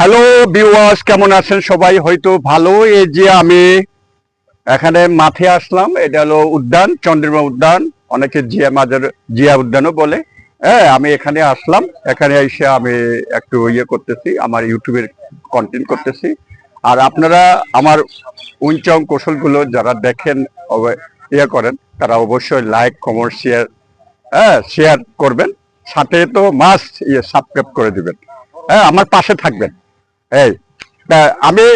Hello viewers, কেমন আছেন সবাই? হয়তো ভালো। এই যে আমি এখানে মাঠে আসলাম, এটা হলো উদ্যান, চন্দ্রিমা উদ্যান। অনেকে জিয়া মাজার, জিয়া উদ্যানও বলে। হ্যাঁ আমি এখানে আসলাম। এখানে এসে আমি একটু ইয়ে করতেছি, আমার ইউটিউবের কন্টেন্ট করতেছি। আর আপনারা আমার উঞ্চং কৌশলগুলো যারা দেখেন ইয়ে করেন, তারা অবশ্যই লাইক কমেন্ট শেয়ার হ্যাঁ শেয়ার করবেন। সাথে তো মাস্ট ইয়ে সাবস্ক্রাইব করে দিবেন। হ্যাঁ আমার পাশে থাকবেন। এই আমি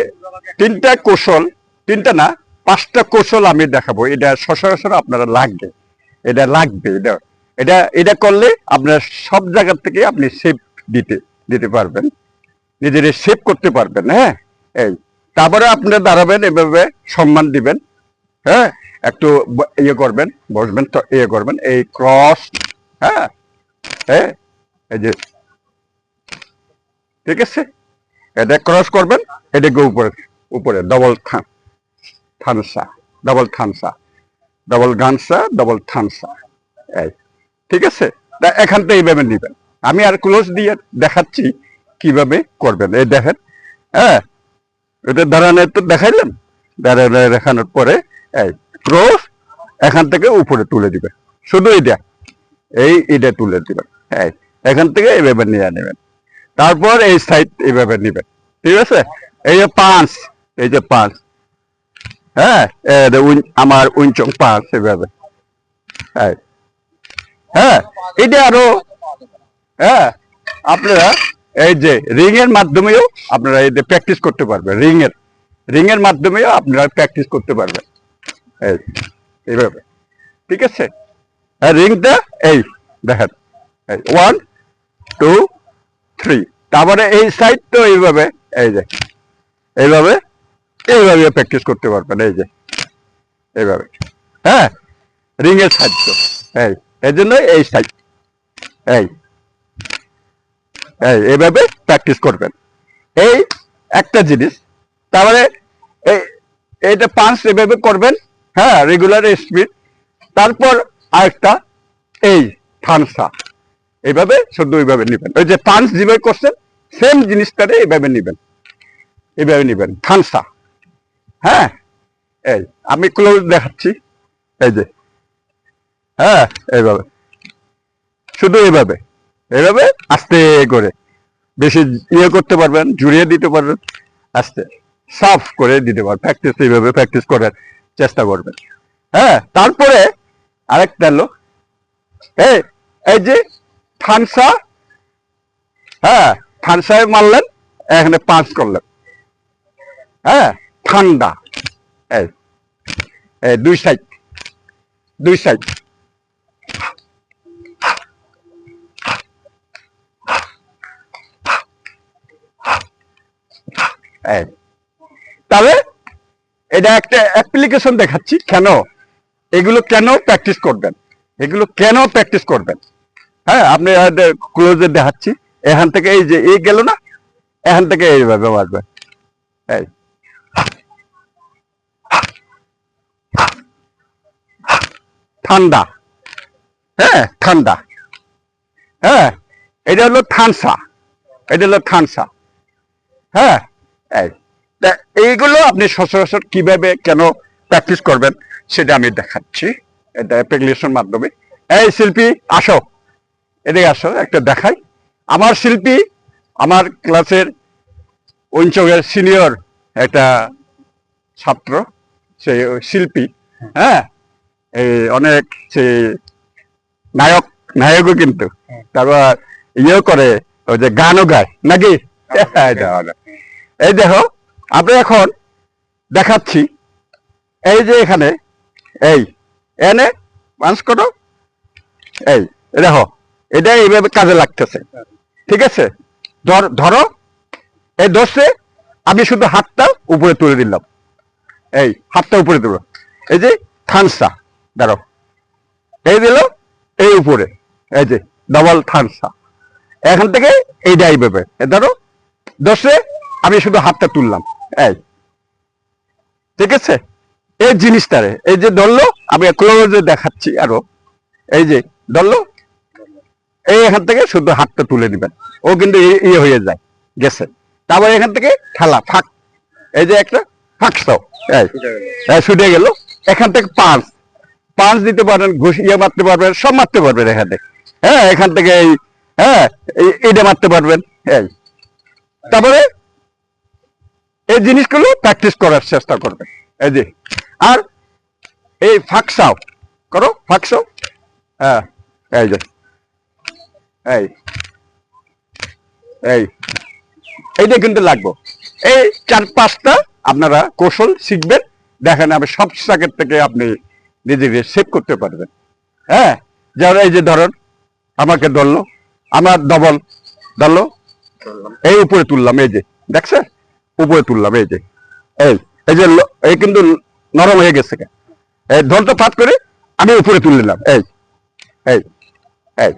তিনটা কৌশল, তিনটা না, পাঁচটা কৌশল আমি দেখাবো। এটা সচরাচর আপনারা লাগবে। এটা লাগবে, এটা এটা এটা করলে আপনার সব জায়গা থেকে আপনি সেভ দিতে দিতে পারবেন। নিজের সেভ করতে পারবেন হ্যাঁ? এই, তারপরে আপনারা দাঁড়াবেন, এভাবে সম্মান দিবেন হ্যাঁ? একটু ইয়ে করবেন, বসবেন, তো ইয়ে করবেন, এই ক্রস হ্যাঁ? হ্যাঁ এই যে, ঠিক আছে? এটা ক্রস করবেন এটাকে উপরে উপরে ডবল থান থানসা ডবল থানসা ডবল গানসা ডবল থানসা এই, ঠিক আছে? তা এখান থেকে এইভাবে নেবেন। আমি আর ক্লোজ দিয়ে দেখাচ্ছি কীভাবে করবেন। এই দেখেন হ্যাঁ এটা দাঁড়ানো তো দেখাইলাম। দাঁড়ানো দেখানোর পরে, এই ক্রস এখান থেকে উপরে তুলে দিবেন। শুধু এটা এই এটা তুলে দিবেন। হ্যাঁ এখান থেকে এইভাবে নিয়ে নেবেন। তারপর এই সাইড এইভাবে নিবেন। ঠিক আছে? এই যে পাঁচ, এই যে পাঁচ। হ্যাঁ? আমার উইনচং পাঁচ এইভাবে। হ্যাঁ হ্যাঁ? এটা আরও হ্যাঁ? আপনারা এই যে রিং এর মাধ্যমেও আপনারা এই যে প্র্যাকটিস করতে পারবেন রিং এর রিং এর মাধ্যমেও আপনারা প্র্যাকটিস করতে পারবেন। এই, এইভাবে। ঠিক আছে? হ্যাঁ রিংটা এই, দেখেন। ওয়ান টু থ্রি তারপরে এই সাইড তো এইভাবে, এই যে, এইভাবে এইভাবে প্র্যাকটিস করতে পারবেন, এই যে, এইভাবে। হ্যাঁ? রিং এর সাইড তো, এই এই জন্য এই সাইড এই এই, এইভাবে প্র্যাকটিস করবেন। এই একটা জিনিস তারপরে এই, এইটা পাঁচ এভাবে করবেন হ্যাঁ রেগুলার স্পিড তারপর আরেকটা, এই থানসা এইভাবে শুধু এইভাবে নিবেন। ওই যে পাঁচ যেভাবে করছেন সেম জিনিসটারে এইভাবে নিবেন। এইভাবে নিবেন। থানসা হ্যাঁ? এই, আমি ক্লোজ দেখাচ্ছি। এই যে। হ্যাঁ এইভাবে। শুধু এইভাবে। এইভাবে আস্তে করে। বেশি ইয়ে করতে পারবেন, জুড়িয়ে দিতে পারবেন, আস্তে সাফ করে দিতে পারবেন। প্র্যাকটিস এইভাবে প্র্যাকটিস করার চেষ্টা করবেন। হ্যাঁ তারপরে আরেকটা হলো, এই এই যে থানসা হ্যাঁ থানসায় মারলেন, এখানে পাঁচ করলেন। হ্যাঁ ঠান্ডা। দুই সাইড দুই সাইড তবে এটা একটা অ্যাপ্লিকেশন দেখাচ্ছি, কেন? এগুলো কেন প্র্যাকটিস করবেন? এগুলো কেন প্র্যাকটিস করবেন? হ্যাঁ আপনি ক্লোজে দেখাচ্ছি। এখান থেকে এই যে, এই গেল না? এখান থেকে এইভাবে মারবেন এই। ঠান্ডা। হ্যাঁ ঠান্ডা। হ্যাঁ এটা হলো থানসা এটা হলো থানসা হ্যাঁ এই। এইগুলো আপনি সচরাচর কীভাবে, কেন প্র্যাকটিস করবেন, সেটা আমি দেখাচ্ছি। এটা অ্যাপ্লিকেশন মাধ্যমে। এই শিল্পী, আসো। এদিকে আসো একটা দেখাই। আমার শিল্পী আমার ক্লাসের অঞ্চলের সিনিয়র একটা ছাত্র সে শিল্পী হ্যাঁ? এই অনেক সে নায়ক নায়কও কিন্তু। তারপর ইয়েও করে ওই যে গানও গায় নাকি? এই দেখো, এই দেখো আপনি এখন দেখাচ্ছি। এই যে এখানে এই এনে পাঁচ করো। এই দেখো। এটা এইভাবে কাজে লাগতেছে। ঠিক আছে? ধর এই ধরছে, আমি শুধু হাতটা উপরে তুলে দিলাম। এই, হাতটা উপরে তুলো। এই যে, থানসা দাঁড়ো এই দিল, এই উপরে। এই যে, ডবল থানসা। এখান থেকে এইটা এইভাবে। ধরো দশে আমি শুধু হাতটা তুললাম। এই। ঠিক আছে? এই জিনিসটারে, এই যে ধরলো, আমি ক্লোজে দেখাচ্ছি আরও। এই যে, ধরলো এই এখান থেকে শুধু হাতটা তুলে দিবেন। ও কিন্তু ইয়ে হয়ে যায়, গেছে। তারপরে এখান থেকে ঠেলা ফাঁক এই যে একটা এই এই ছুটে গেল। এখান থেকে পাঁচ। পাঁচ দিতে পারবেন, ঘুষ ইয়ে মারতে পারবেন, সব মারতে পারবেন এখান। থেকে হ্যাঁ এখান থেকে এই হ্যাঁ এইটা মারতে পারবেন। এই। তারপরে এই জিনিসগুলো প্র্যাকটিস করার চেষ্টা করবেন। এই যে, আর এই ফাঁকসাও করো ফাঁকসাও হ্যাঁ এই যে। এই এই, এইটা কিন্তু লাগবো। এই চার পাঁচটা আপনারা কৌশল শিখবেন, দেখেন আমি সব জায়গার থেকে আপনি নিজেকে সেভ করতে পারবেন। হ্যাঁ যেমন এই যে ধরুন, আমাকে ধরলো, আমার ডবল ধরলো, এই উপরে তুললাম, এই যে দেখছে উপরে তুললাম, এই যে, এই এই যে এই কিন্তু নরম হয়ে গেছে। এই ধরতে ফাট করে আমি উপরে তুলে নিলাম, এই এই এই।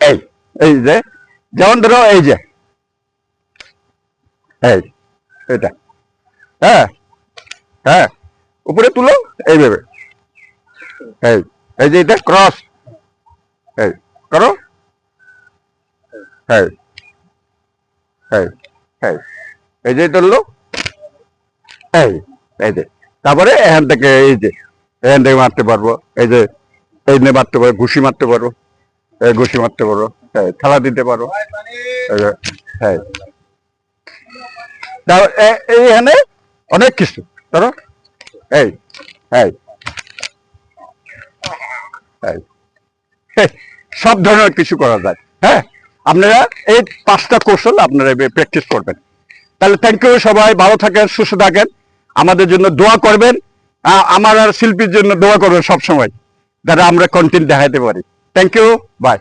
এই এই যে, যেমন ধরো এই যে, এই, এটা হ্যাঁ হ্যাঁ উপরে তুলো, এইভাবে, এই এই যে এটা ক্রস এই, করো, এই এই এই এই যে ধরলো এই এই যে, তারপরে এখান থেকে এই যে, এখান থেকে মারতে পারব, এই যে, এই নিয়ে মারতে পারব, ঘুষি মারতে পারব ঘুষি মারতে পারো। এই খেলা দিতে পারো। এই যে, এই। তারপর এ- এইখানে অনেক কিছু। ধরো এই এই, সব ধরনের কিছু করা যায়। হ্যাঁ? আপনারা এই পাঁচটা কৌশল আপনারা প্র্যাকটিস করবেন। তাহলে থ্যাংক ইউ সবাই ভালো থাকেন সুস্থ থাকেন। আমাদের জন্য দোয়া করবেন। আমার আর শিল্পীর জন্য দোয়া করবেন সব সময় যারা আমরা কন্টেন্ট দেখাতে পারি। Thank you by